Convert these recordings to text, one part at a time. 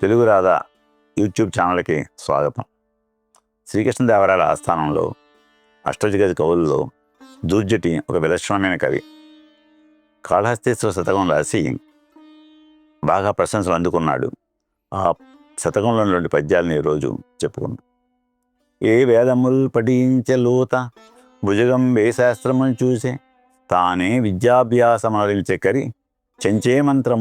Telugu Radha YouTube ఛానల్కి స్వాగతం. శ్రీకృష్ణదేవరాయల ఆస్థానంలో అష్టజగతి కవుల్లో దూర్జటి ఒక విలక్షణమైన కవి. కాళహస్తీశ్వర శతకం రాసి బాగా ప్రశంసలు అందుకున్నాడు. ఆ శతకంలోని పద్యాలను ఈరోజు చెప్పుకున్నాం ఏ వేదముల్ పఠించే లోత భుజగం వేశాస్త్రమును చూసే తానే విద్యాభ్యాసమరించే కరి చెంచే మంత్రం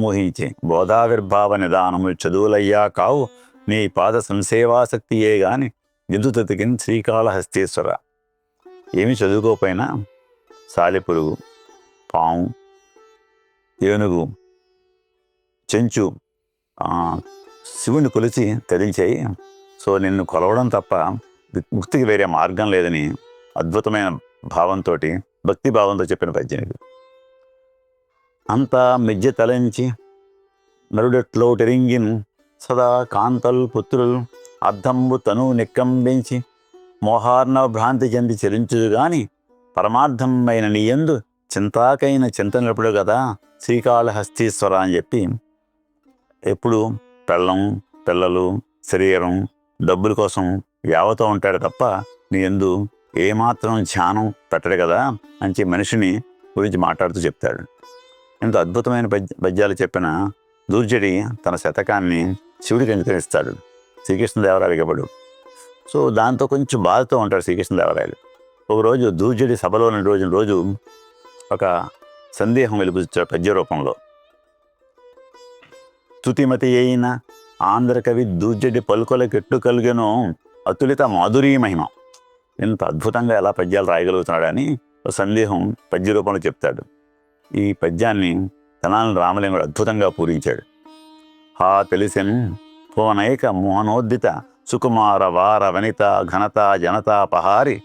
బోధావిర్భావ నిదానములు చదువులయ్యా కావు నీ పాద సంసేవాసక్తియే గాని దిద్దుతతికిన్ శ్రీకాళహస్తీశ్వర. ఏమి చదువుకోపోయినా సాలిపురుగు పాము ఏనుగు చెంచు శివుని కొలిచి తరించాయి సో నిన్ను కొలవడం తప్ప ముక్తికి వేరే మార్గం లేదని అద్భుతమైన భావంతో భక్తి భావంతో చెప్పిన పద్యం ఇది అంతా మిజ్జె తలంచి నరుడెట్లో టెరింగిన్ సదా కాంతల్ పుత్రులు అర్థంబు తను నిక్కంబించి మోహార్ణ భ్రాంతి చెంది చెలించుదు గాని పరమార్థమైన నీయందు చింతాకైన చింతనప్పుడు కదా శ్రీకాళహస్తీశ్వర అని చెప్పి ఎప్పుడు పెళ్ళం పిల్లలు శరీరం డబ్బుల కోసం యావతో ఉంటాడు తప్ప నీ ఎందు ఏమాత్రం ధ్యానం పెట్టడు కదా అని మనిషిని గురించి మాట్లాడుతూ చెప్తాడు. ఇంత అద్భుతమైన పద్య పద్యాలు చెప్పిన దూర్జడి తన శతకాన్ని శివుడికి అంకితమిస్తాడు శ్రీకృష్ణదేవరాయలు ఇవ్వడు. సో దాంతో కొంచెం బాధతో ఉంటాడు శ్రీకృష్ణదేవరాయలు ఒకరోజు దూర్జడి సభలో ఉన్న రోజు రోజు ఒక సందేహం వెలుపుచ్చాడు పద్య రూపంలో. తుతిమతి అయిన ఆంధ్రకవి దూర్జడి పలుకొల కెట్టు కలిగెను అతులిత మాధురీ మహిమ. ఇంత అద్భుతంగా ఎలా పద్యాలు రాయగలుగుతున్నాడని సందేహం పద్య రూపంలో చెప్తాడు. ఈ పద్యాన్ని తెనాలి రామలింగుడు అద్భుతంగా పూరించాడు. హా తెలిసెన్ పోనైక మోహనోద్దిత సుకుమార వార వనిత ఘనత జనత పహారి.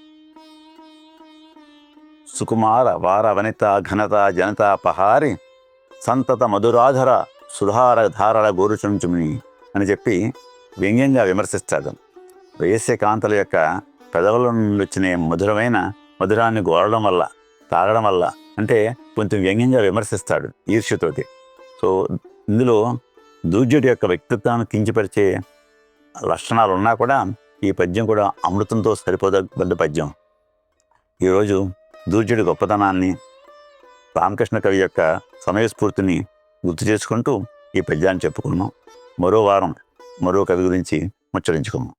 సుకుమార వార వనిత ఘనత జనత పహారి. సంతత మధురాధర సుధార ధారల గోరుచుంచుమి అని చెప్పి వ్యంగ్యంగా విమర్శిస్తాడు. వేసే కాంతల యొక్క పెదవుల నుండి వచ్చిన మధురమైన మధురాన్ని గోరడం వల్ల తాగడం వల్ల అంటే కొంచెం వ్యంగ్యంగా విమర్శిస్తాడు ఈర్ష్యతోటి. సో ఇందులో దూర్జుడి యొక్క వ్యక్తిత్వాన్ని కించపరిచే లక్షణాలు ఉన్నా కూడా ఈ పద్యం కూడా అమృతంతో సరిపోదగ్గ పద్యం. ఈరోజు దూర్జుడి గొప్పతనాన్ని రామకృష్ణ కవి యొక్క సమయస్ఫూర్తిని గుర్తు చేసుకుంటూ ఈ పద్యాన్ని చెప్పుకున్నాం మరో వారం మరో కవి గురించి ముచ్చరించుకున్నాం